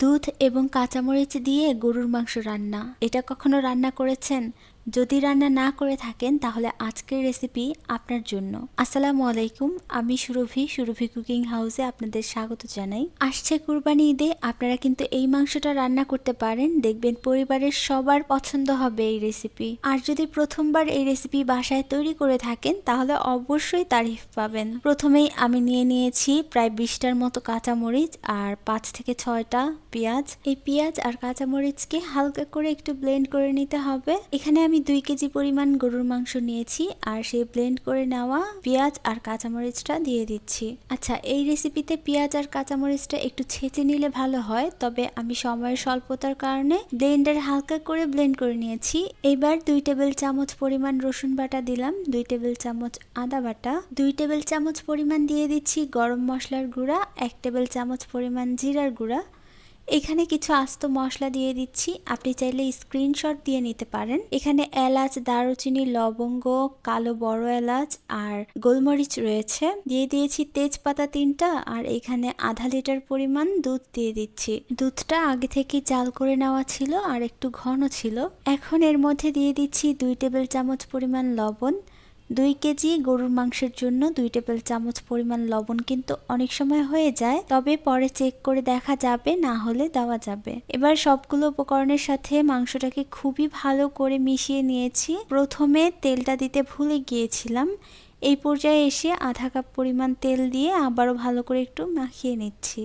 দুধ এবং কাঁচামরিচ দিয়ে গরুর মাংস রান্না। এটা কখনো রান্না করেছেন যদি রান্না না করে থাকেন, তাহলে আজকের রেসিপি আপনার জন্য। আসসালামু আলাইকুম, আমি সুরভি সুরভি কুকিং হাউসে আপনাদের স্বাগত জানাই। আসছে কুরবানি ঈদে, আপনারা কিন্তু এই মাংসটা রান্না করতে পারেন। দেখবেন পরিবারের সবার পছন্দ হবে এই রেসিপি আর যদি প্রথমবার এই রেসিপি বাসায় তৈরি করে থাকেন, তাহলে অবশ্যই তারিফ পাবেন। প্রথমেই আমি নিয়ে নিয়েছি প্রায় বিশটার মতো কাঁচামরিচ আর পাঁচ থেকে ছয়টা পেঁয়াজ। এই পেঁয়াজ আর কাঁচামরিচকে হালকা করে একটু ব্লেন্ড করে নিতে হবে। এখানে আমি দুই কেজি পরিমাণ গরুর মাংস নিয়েছি আর সেই ব্লেন্ড করে নেওয়া পেঁয়াজ আর কাঁচামরিচটা দিয়ে দিচ্ছি। আচ্ছা এই রেসিপিতে পেঁয়াজ আর কাঁচামরিচটা একটু ছেঁচে নিলে ভালো হয়, তবে আমি সময়ের স্বল্পতার কারণে ব্লেন্ডার হালকা করে ব্লেন্ড করে নিয়েছি। এবার দুই টেবিল চামচ পরিমাণ রসুন বাটা দিলাম, দুই টেবিল চামচ আদা বাটা, দুই টেবিল চামচ পরিমাণ দিয়ে দিচ্ছি গরম মশলার গুঁড়া, এক টেবিল চামচ পরিমাণ জিরার গুঁড়া এখানে কিছু আস্ত মশলা দিয়ে দিচ্ছি। আপনি চাইলে স্ক্রিনশট দিয়ে নিতে পারেন। এখানে এলাচ, দারুচিনি, লবঙ্গ, কালো বড় এলাচ আর গোলমরিচ রয়েছে। দিয়ে দিয়েছি তেজপাতা তিনটা আর এখানে আধা লিটার পরিমাণ দুধ দিয়ে দিচ্ছি। দুধটা আগে থেকে জাল করে নেওয়া ছিল আর একটু ঘন ছিল। এখন এর মধ্যে দিয়ে দিচ্ছি দুই টেবিল চামচ পরিমাণ লবণ। দুই কেজি গরুর মাংসের জন্য দুই টেবিল চামচ পরিমাণ লবণ কিন্তু অনেক সময় হয়ে যায়, তবে পরে চেক করে দেখা যাবে, না হলে দেওয়া যাবে। এবার সবগুলো উপকরণের সাথে মাংসটাকে খুবই ভালো করে মিশিয়ে নিয়েছি। প্রথমে তেলটা দিতে ভুলে গিয়েছিলাম। এই পর্যায়ে এসে আধা কাপ পরিমাণ তেল দিয়ে আবারও ভালো করে একটু মাখিয়ে নিচ্ছি।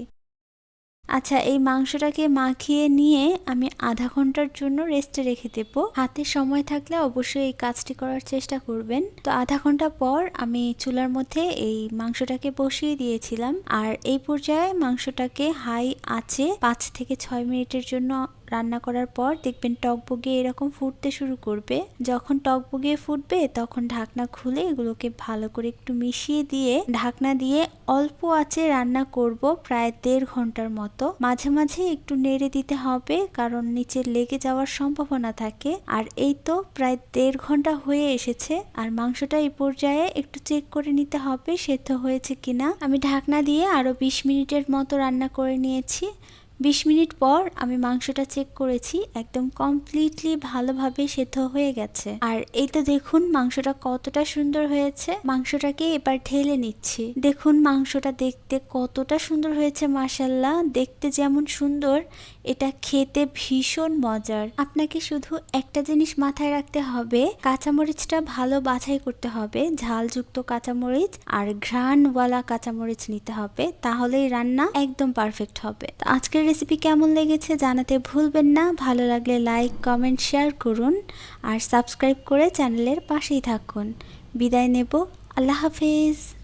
আচ্ছা এই মাংসটাকে মাখিয়ে নিয়ে আমি আধা ঘণ্টার জন্য রেস্টে রেখে দেব। হাতে সময় থাকলে অবশ্যই এই কাজটি করার চেষ্টা করবেন। তো আধা ঘণ্টা পর আমি চুলার মধ্যে এই মাংসটাকে বসিয়ে দিয়েছিলাম। আর এই পর্যায়ে মাংসটাকে হাই আছে পাঁচ থেকে ছয় মিনিটের জন্য রান্না করার পর দেখবেন টকবগিয়ে এরকম ফুটতে শুরু করবে। যখন টকবগিয়ে ফুটবে, তখন ঢাকনা খুলে এগুলোকে ভালো করে একটু মিশিয়ে দিয়ে, ঢাকনা দিয়ে অল্প আছে রান্না করব প্রায় দেড় ঘণ্টার মতো। মাঝে মাঝে একটু নেড়ে দিতে হবে, কারণ নিচে লেগে যাওয়ার সম্ভাবনা থাকে। আর এই তো প্রায় দেড় ঘণ্টা হয়ে এসেছে, আর মাংসটা এই পর্যায়ে একটু চেক করে নিতে হবে সেদ্ধ হয়েছে কিনা। আমি ঢাকনা দিয়ে আরও বিশ মিনিটের মতো রান্না করে নিয়েছি। বিশ মিনিট পর আমি মাংসটা চেক করেছি, একদম কমপ্লিটলি ভালোভাবে সেদ্ধ হয়ে গেছে। আর এই তো দেখুন মাংসটা কতটা সুন্দর হয়েছে। মাংসটাকে এবার ঢেলে নিচ্ছি। দেখুন মাংসটা দেখতে কতটা সুন্দর হয়েছে মাসাল্লাহ দেখতে যেমন সুন্দর, এটা খেতে ভীষণ মজার। আপনাকে শুধু একটা জিনিস মাথায় রাখতে হবে, কাঁচামরিচটা ভালো বাছাই করতে হবে, ঝালযুক্ত কাঁচামরিচ আর ঘ্রাণওয়ালা কাঁচামরিচ নিতে হবে, তাহলেই রান্না একদম পারফেক্ট হবে। আজকের রেসিপি কেমন লেগেছে জানাতে ভুলবেন না। ভালো লাগলে লাইক, কমেন্ট, শেয়ার করুন আর সাবস্ক্রাইব করে চ্যানেলের পাশেই থাকুন। বিদায় নেব। আল্লাহ হাফিজ।